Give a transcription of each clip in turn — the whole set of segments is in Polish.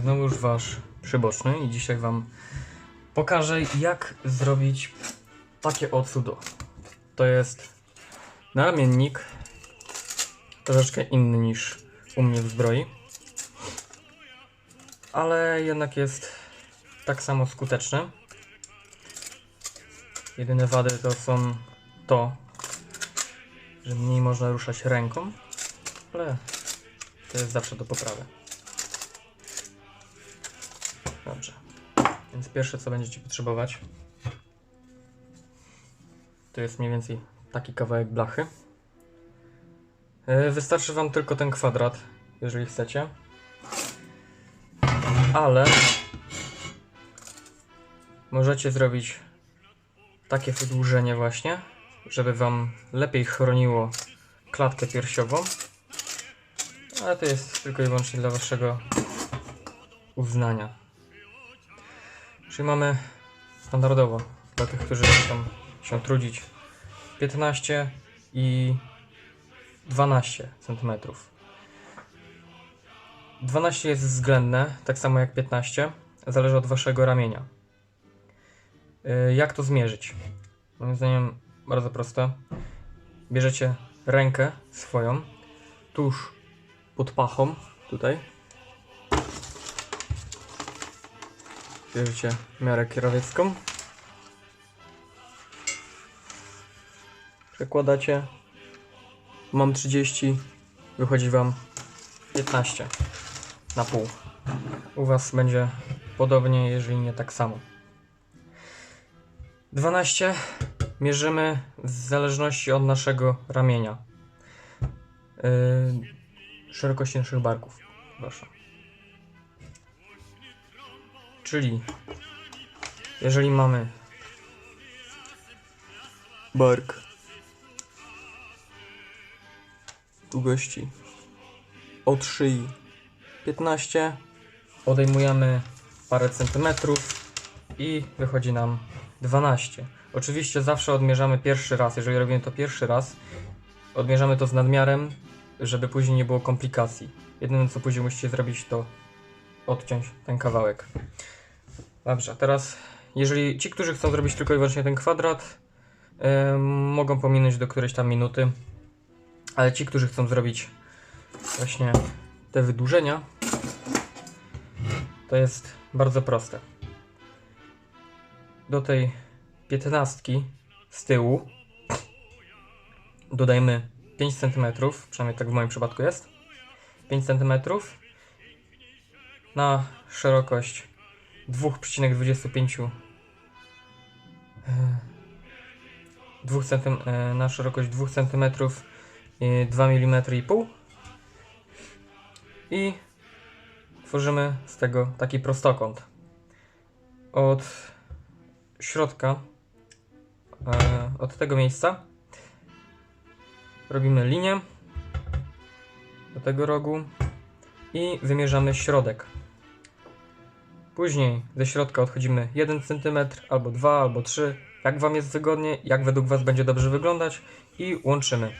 znowu już wasz przyboczny i dzisiaj wam pokażę jak zrobić takie odsudo. To jest naramiennik troszeczkę inny niż u mnie w zbroi, ale jednak jest tak samo skuteczny. Jedyne wady to są to, że mniej można ruszać ręką, ale to jest zawsze do poprawy. Dobrze. Więc pierwsze co będziecie potrzebować to jest mniej więcej taki kawałek blachy. Yy, Wystarczy Wam tylko ten kwadrat, jeżeli chcecie. Ale możecie zrobić takie wydłużenie właśnie, żeby Wam lepiej chroniło klatkę piersiową. Ale to jest tylko i wyłącznie dla Waszego uznania. Czyli mamy standardowo dla tych, którzy chcą się trudzić 15 i 12 cm. 12 jest względne, tak samo jak 15. Zależy od waszego ramienia. Yy, Jak to zmierzyć? Moim zdaniem bardzo proste. Bierzecie rękę swoją tuż pod pachą, tutaj. Bierzecie miarę kierowiecką. Przekładacie. Mam 30, wychodzi Wam 15 na pół. U Was będzie podobnie, jeżeli nie tak samo. 12 mierzymy w zależności od naszego ramienia. Yy, szerokości naszych barków. Proszę. Czyli jeżeli mamy bark długości od szyi 15 odejmujemy parę centymetrów i wychodzi nam 12 oczywiście zawsze odmierzamy pierwszy raz. Jeżeli robimy to pierwszy raz odmierzamy to z nadmiarem żeby później nie było komplikacji. Jedyne co później musicie zrobić to odciąć ten kawałek dobrze teraz jeżeli ci którzy chcą zrobić tylko i wyłącznie ten kwadrat em, mogą pominąć do którejś tam minuty ale ci, którzy chcą zrobić właśnie te wydłużenia, to jest bardzo proste. Do tej piętnastki z tyłu dodajmy 5 cm, przynajmniej tak w moim przypadku jest. 5 cm na szerokość 2,25 e, 2 cm, e, na szerokość 2 cm i 2 mm i pół. I tworzymy z tego taki prostokąt. Od środka e, od tego miejsca robimy linię do tego rogu i wymierzamy środek później ze środka odchodzimy 1 cm albo 2 albo 3 jak Wam jest wygodnie, jak według Was będzie dobrze wyglądać i łączymy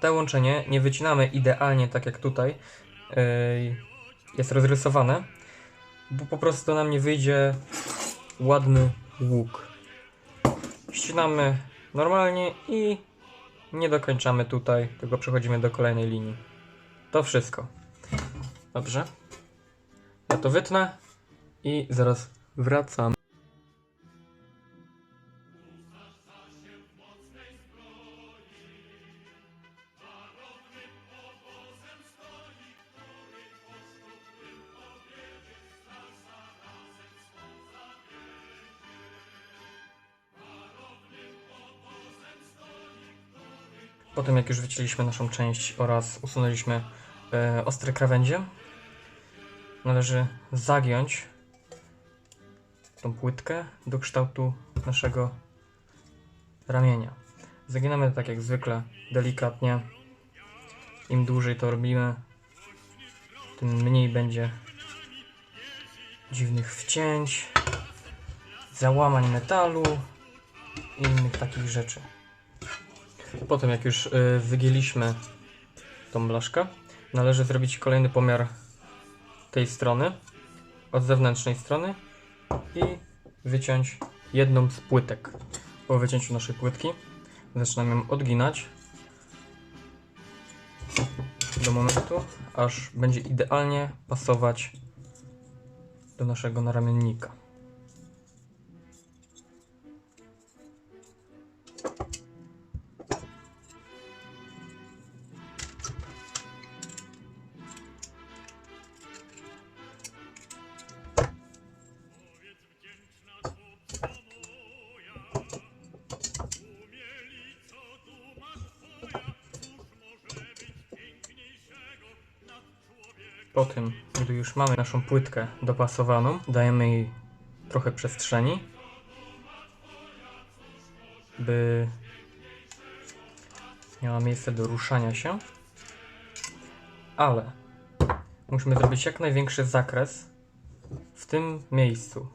te łączenie nie wycinamy idealnie tak jak tutaj yy, jest rozrysowane, bo po prostu nam nie wyjdzie ładny łuk. Ścinamy normalnie i nie dokończamy tutaj, tylko przechodzimy do kolejnej linii. To wszystko. Dobrze. Ja to wytnę i zaraz wracam. Potem jak już wycięliśmy naszą część oraz usunęliśmy e, ostre krawędzie, należy zagiąć płytkę do kształtu naszego ramienia. Zaginamy tak jak zwykle, delikatnie. Im dłużej to robimy, tym mniej będzie dziwnych wcięć, załamań metalu i innych takich rzeczy. Potem jak już y, wygięliśmy tą blaszkę, należy zrobić kolejny pomiar tej strony, od zewnętrznej strony i wyciąć jedną z płytek. Po wycięciu naszej płytki zaczynam ją odginać do momentu, aż będzie idealnie pasować do naszego naramiennika. Po tym, gdy już mamy naszą płytkę dopasowaną, dajemy jej trochę przestrzeni, by miała miejsce do ruszania się. Ale musimy zrobić jak największy zakres w tym miejscu,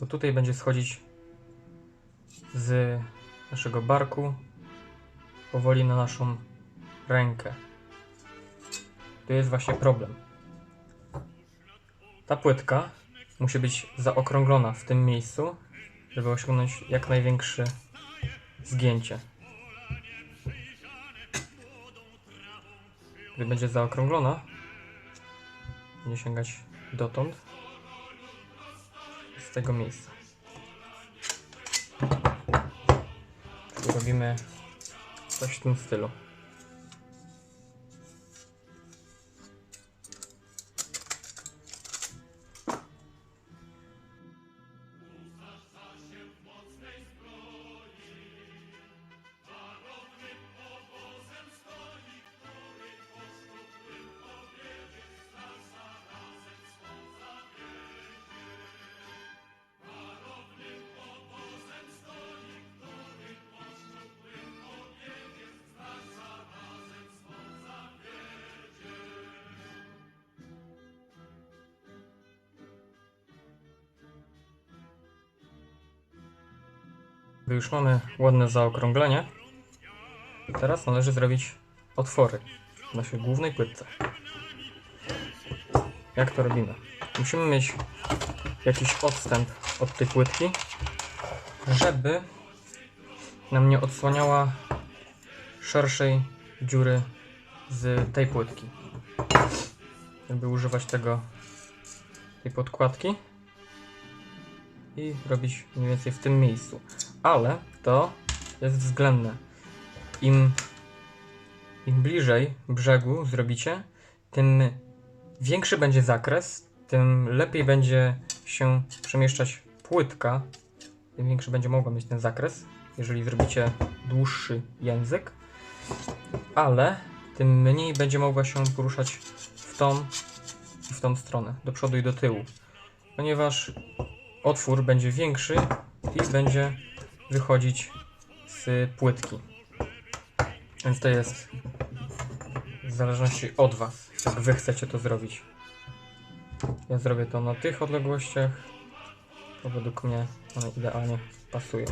bo tutaj będzie schodzić z naszego barku powoli na naszą rękę. Tu jest właśnie problem. Ta płytka musi być zaokrąglona w tym miejscu, żeby osiągnąć jak największe zgięcie. Gdy będzie zaokrąglona, będzie sięgać dotąd, z tego miejsca. Robimy coś w tym stylu. Już mamy ładne zaokrąglenie, teraz należy zrobić otwory w naszej głównej płytce. Jak to robimy? Musimy mieć jakiś odstęp od tej płytki, żeby nam nie odsłaniała szerszej dziury z tej płytki. Żeby używać tego tej podkładki i robić mniej więcej w tym miejscu. Ale to jest względne. Im, im bliżej brzegu zrobicie, tym większy będzie zakres, tym lepiej będzie się przemieszczać płytka, tym większy będzie mogła mieć ten zakres, jeżeli zrobicie dłuższy język, ale tym mniej będzie mogła się poruszać w tą i w tą stronę, do przodu i do tyłu, ponieważ otwór będzie większy i będzie wychodzić z płytki. Więc to jest w zależności od Was, jak Wy chcecie to zrobić. Ja zrobię to na tych odległościach, bo według mnie one idealnie pasują.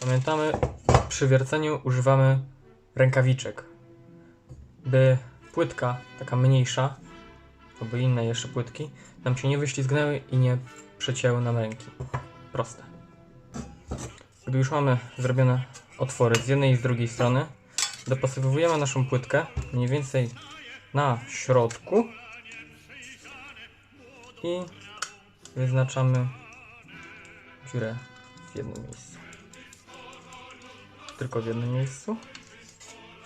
Pamiętamy, przy wierceniu używamy rękawiczek, by płytka taka mniejsza, albo inne jeszcze płytki, nam się nie wyślizgnęły i nie przecięły nam ręki. Proste. Gdy już mamy zrobione otwory z jednej i z drugiej strony, dopasowujemy naszą płytkę mniej więcej na środku i wyznaczamy dziurę w jednym miejscu. Tylko w jednym miejscu?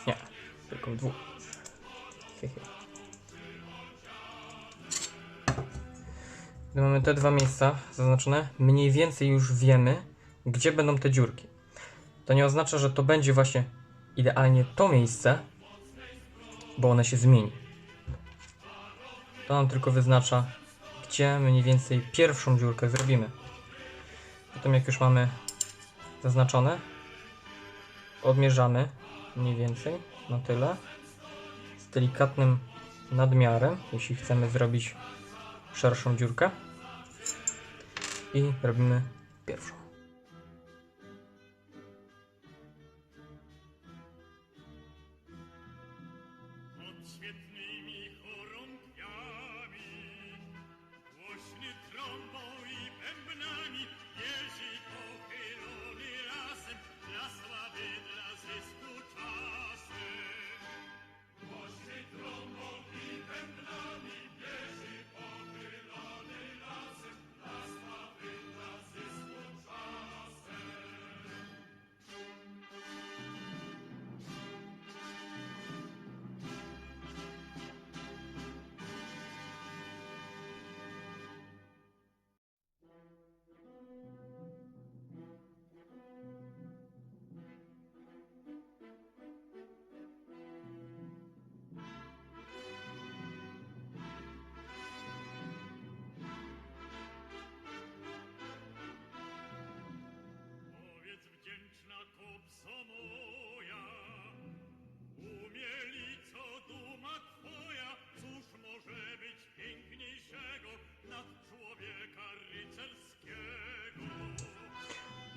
Nie, tylko w dwóch. Hehe. Gdy mamy te dwa miejsca zaznaczone, mniej więcej już wiemy, gdzie będą te dziurki. To nie oznacza, że to będzie właśnie idealnie to miejsce, bo one się zmieni. To nam tylko wyznacza, gdzie mniej więcej pierwszą dziurkę zrobimy. Potem jak już mamy zaznaczone, odmierzamy mniej więcej na tyle z delikatnym nadmiarem, jeśli chcemy zrobić szerszą dziurkę i robimy pierwszą.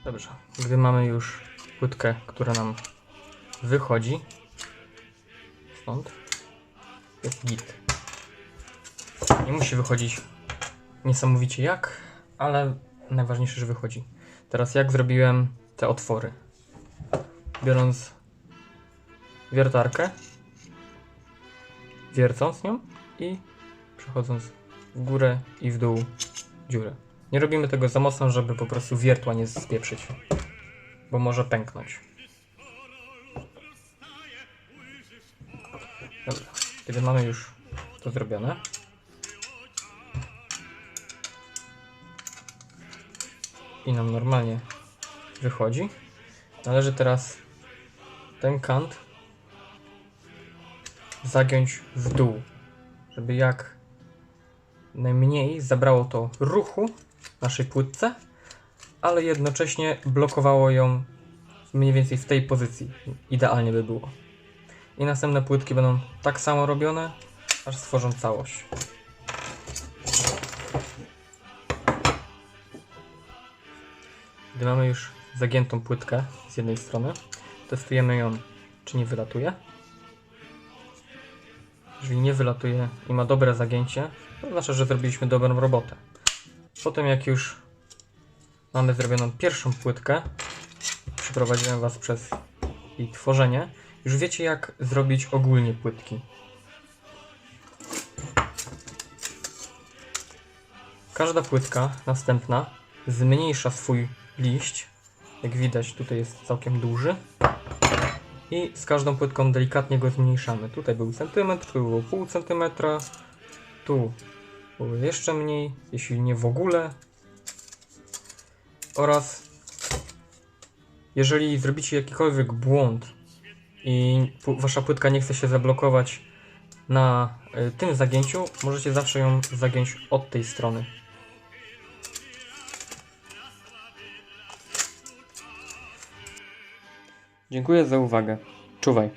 Dobrze, gdy mamy już płytkę, która nam wychodzi stąd, jest git. Nie musi wychodzić niesamowicie jak, ale najważniejsze, że wychodzi. Teraz jak zrobiłem te otwory? Biorąc wiertarkę, wiercąc nią i przechodząc w górę i w dół dziurę. Nie robimy tego za mocno, żeby po prostu wiertła nie spieprzyć, bo może pęknąć. Dobra, kiedy mamy już to zrobione, i nam normalnie wychodzi, należy teraz ten kant zagiąć w dół, żeby jak najmniej zabrało to ruchu naszej płytce, ale jednocześnie blokowało ją mniej więcej w tej pozycji. Idealnie by było. I następne płytki będą tak samo robione, aż stworzą całość. Gdy mamy już zagiętą płytkę z jednej strony, testujemy ją, czy nie wylatuje. Jeżeli nie wylatuje i ma dobre zagięcie, to znaczy, że zrobiliśmy dobrą robotę. Potem jak już mamy zrobioną pierwszą płytkę, przeprowadziłem Was przez jej tworzenie, już wiecie jak zrobić ogólnie płytki. Każda płytka następna zmniejsza swój liść. Jak widać tutaj jest całkiem duży. I z każdą płytką delikatnie go zmniejszamy. Tutaj był centymetr, tu było pół centymetra, tu było jeszcze mniej, jeśli nie w ogóle. Oraz jeżeli zrobicie jakikolwiek błąd i wasza płytka nie chce się zablokować na y, tym zagięciu, możecie zawsze ją zagiąć od tej strony. Dziękuję za uwagę. Czuwaj.